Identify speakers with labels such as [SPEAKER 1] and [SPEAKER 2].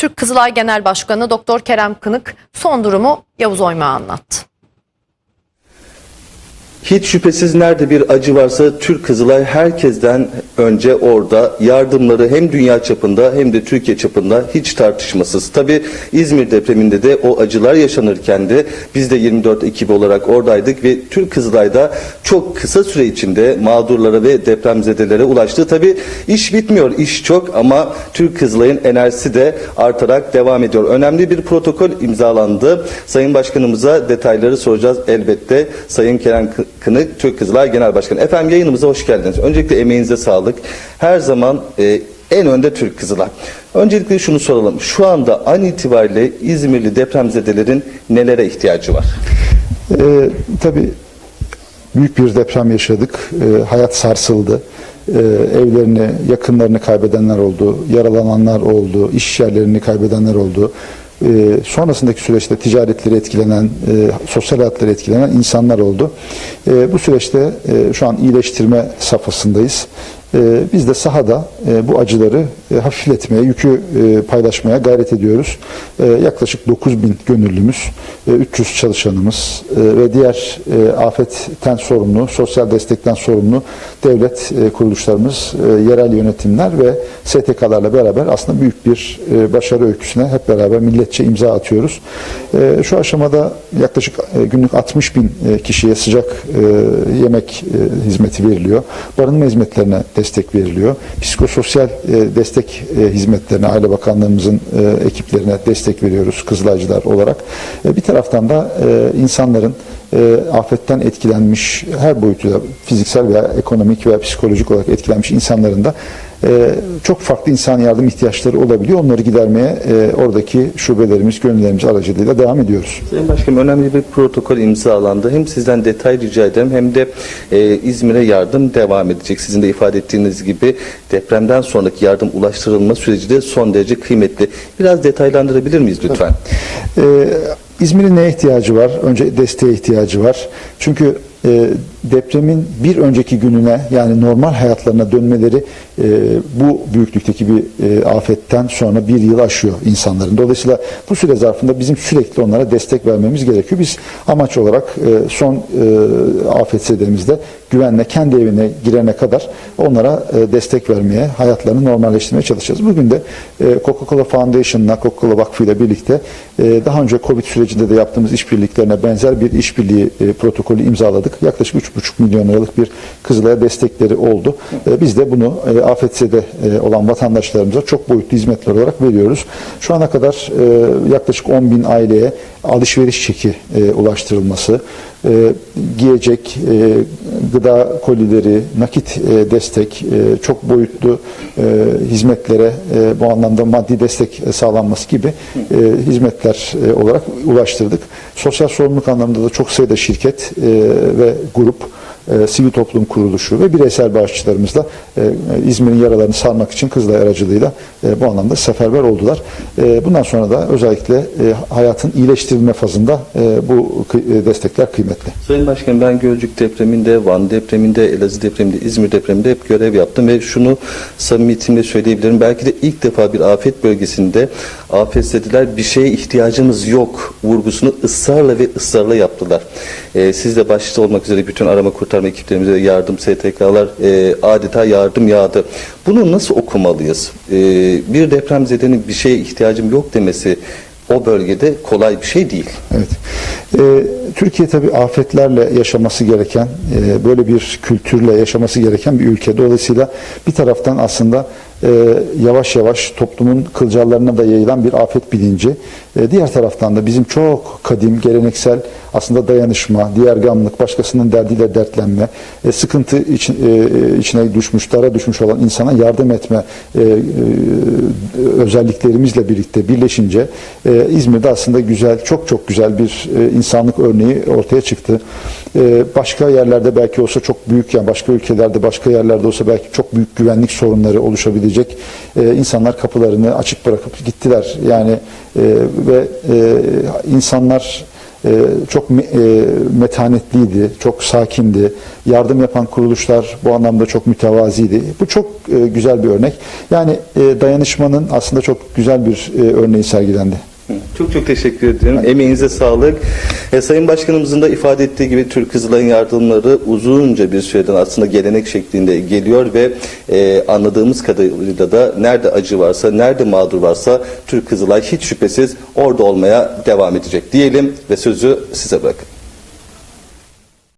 [SPEAKER 1] Türk Kızılay Genel Başkanı Doktor Kerem Kınık son durumu Yavuz Oymak'a anlattı.
[SPEAKER 2] Hiç şüphesiz nerede bir acı varsa Türk Kızılay herkesten önce orada yardımları hem dünya çapında hem de Türkiye çapında hiç tartışmasız. Tabi İzmir depreminde de o acılar yaşanırken de biz de 24 ekibi olarak oradaydık ve Türk Kızılay'da çok kısa süre içinde mağdurlara ve depremzedelere ulaştı. Tabi iş bitmiyor, iş çok ama Türk Kızılay'ın enerjisi de artarak devam ediyor. Önemli bir protokol imzalandı. Sayın Başkanımıza detayları soracağız elbette. Sayın Kı- Kınık, Türk Kızılay Genel Başkanı. Efendim yayınımıza hoş geldiniz. Öncelikle emeğinize sağlık. Her zaman e, en önde Türk Kızılay. Öncelikle şunu soralım. Şu anda an itibariyle İzmirli depremzedelerin nelere ihtiyacı var?
[SPEAKER 3] Ee, tabii büyük bir deprem yaşadık. Ee, hayat sarsıldı. Ee, evlerini, yakınlarını kaybedenler oldu. Yaralananlar oldu. iş yerlerini kaybedenler oldu. Ee, sonrasındaki süreçte ticaretleri etkilenen, e, sosyal hayatları etkilenen insanlar oldu. Ee, bu süreçte e, şu an iyileştirme safhasındayız. Ee, biz de sahada e, bu acıları e, hafifletmeye, yükü e, paylaşmaya gayret ediyoruz. E, yaklaşık 9 bin gönüllümüz, e, 300 çalışanımız ve diğer afetten sorumlu, sosyal destekten sorumlu devlet kuruluşlarımız, yerel yönetimler ve STK'larla beraber aslında büyük bir başarı öyküsüne hep beraber milletçe imza atıyoruz. Şu aşamada yaklaşık günlük 60 bin kişiye sıcak yemek hizmeti veriliyor. Barınma hizmetlerine destek veriliyor. Psikososyal e, destek e, hizmetlerine Aile Bakanlığımızın e, ekiplerine destek veriyoruz Kızılaycılar olarak. E, Bir taraftan da e, insanların e, afetten etkilenmiş her boyutuyla fiziksel veya ekonomik veya psikolojik olarak etkilenmiş insanların da e, çok farklı insan yardım ihtiyaçları olabiliyor. Onları gidermeye e, oradaki şubelerimiz, gönüllerimiz aracılığıyla devam ediyoruz.
[SPEAKER 2] Sayın Başkanım önemli bir protokol imzalandı. Hem sizden detay rica ederim hem de e, İzmir'e yardım devam edecek. Sizin de ifade ettiğiniz gibi depremden sonraki yardım ulaştırılma süreci de son derece kıymetli. Biraz detaylandırabilir miyiz lütfen?
[SPEAKER 3] Ee, İzmir'in neye ihtiyacı var? Önce desteğe ihtiyacı var. Çünkü e, depremin bir önceki gününe yani normal hayatlarına dönmeleri e, bu büyüklükteki bir e, afetten sonra bir yıl aşıyor insanların. Dolayısıyla bu süre zarfında bizim sürekli onlara destek vermemiz gerekiyor. Biz amaç olarak e, son e, afetsedemizde güvenle kendi evine girene kadar onlara e, destek vermeye, hayatlarını normalleştirmeye çalışacağız. Bugün de e, Coca-Cola Foundation'la, Coca-Cola Vakfı ile birlikte e, daha önce Covid sürecinde de yaptığımız işbirliklerine benzer bir işbirliği e, protokolü imzaladık. Yaklaşık 3,5 milyon liralık bir Kızılay'a destekleri oldu. E, Biz de bunu e, afetsede e, olan vatandaşlarımıza çok boyutlu hizmetler olarak veriyoruz. Şu ana kadar e, yaklaşık 10 bin aileye alışveriş çeki ulaştırılması, giyecek, gıda kolileri, nakit destek, çok boyutlu hizmetlere bu anlamda maddi destek sağlanması gibi hizmetler olarak ulaştırdık. Sosyal sorumluluk anlamında da çok sayıda şirket ve grup e, sivil toplum kuruluşu ve bireysel bağışçılarımızla e, İzmir'in yaralarını sarmak için Kızılay aracılığıyla e, bu anlamda seferber oldular. E, bundan sonra da özellikle e, hayatın iyileştirilme fazında e, bu e, destekler kıymetli.
[SPEAKER 2] Sayın Başkanım ben Gölcük depreminde, Van depreminde, Elazığ depreminde, İzmir depreminde hep görev yaptım ve şunu samimiyetimle söyleyebilirim. Belki de ilk defa bir afet bölgesinde afetzediler bir şeye ihtiyacımız yok vurgusunu ısrarla ve ısrarla yaptılar. Ee, siz de başta olmak üzere bütün arama kurtarma ekiplerimize yardım, STK'lar e, adeta yardım yağdı. Bunu nasıl okumalıyız? Ee, bir depremzedenin bir şeye ihtiyacım yok demesi o bölgede kolay bir şey değil.
[SPEAKER 3] Evet. Ee, Türkiye tabii afetlerle yaşaması gereken, e, böyle bir kültürle yaşaması gereken bir ülke. Dolayısıyla bir taraftan aslında e, yavaş yavaş toplumun kılcallarına da yayılan bir afet bilinci. E, diğer taraftan da bizim çok kadim, geleneksel aslında dayanışma, diğer gamlık, başkasının derdiyle dertlenme, e, sıkıntı için, e, içine düşmüş, dara düşmüş olan insana yardım etme e, e, özelliklerimizle birlikte birleşince e, İzmir'de aslında güzel, çok çok güzel bir e, insanlık örneği ortaya çıktı. E, başka yerlerde belki olsa çok büyük, yani başka ülkelerde, başka yerlerde olsa belki çok büyük güvenlik sorunları oluşabilecek. E, insanlar kapılarını açık bırakıp gittiler. Yani e, ve e, insanlar e, çok e, metanetliydi, çok sakindi. Yardım yapan kuruluşlar bu anlamda çok mütevaziydi. Bu çok e, güzel bir örnek. Yani e, dayanışmanın aslında çok güzel bir e, örneği sergilendi.
[SPEAKER 2] Çok çok teşekkür ederim. Emeğinize sağlık. E, Sayın Başkanımızın da ifade ettiği gibi Türk Kızılay'ın yardımları uzunca bir süreden aslında gelenek şeklinde geliyor ve e, anladığımız kadarıyla da nerede acı varsa, nerede mağdur varsa Türk Kızılay hiç şüphesiz orada olmaya devam edecek diyelim ve sözü size bırakın.